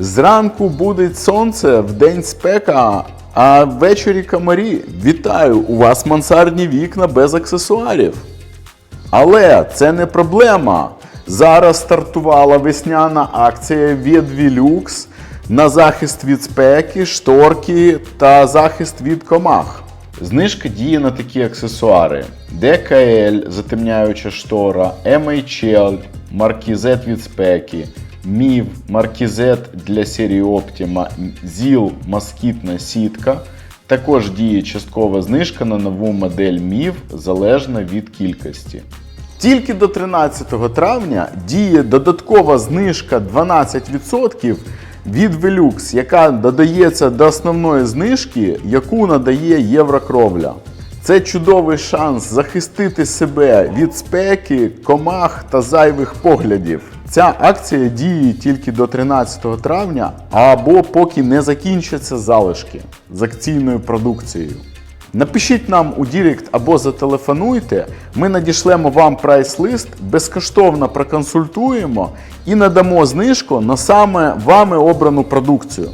Зранку буде сонце, вдень спека, а ввечері комарі. Вітаю! У вас мансардні вікна без аксесуарів. Але це не проблема. Зараз стартувала весняна акція від Vilux на захист від спеки, шторки та захист від комах. Знижка діє на такі аксесуари: DKL, затемняюча штора, MHL, маркізет від спеки, MIV, маркізет для серії Optima, ZIL, москітна сітка. Також діє часткова знижка на нову модель MIV залежно від кількості. Тільки до 13 травня діє додаткова знижка 12% від Velux, яка додається до основної знижки, яку надає Єврокровля. Це чудовий шанс захистити себе від спеки, комах та зайвих поглядів. Ця акція діє тільки до 13 травня або поки не закінчаться залишки з акційною продукцією. Напишіть нам у Дірект або зателефонуйте, ми надішлемо вам прайс-лист, безкоштовно проконсультуємо і надамо знижку на саме вами обрану продукцію.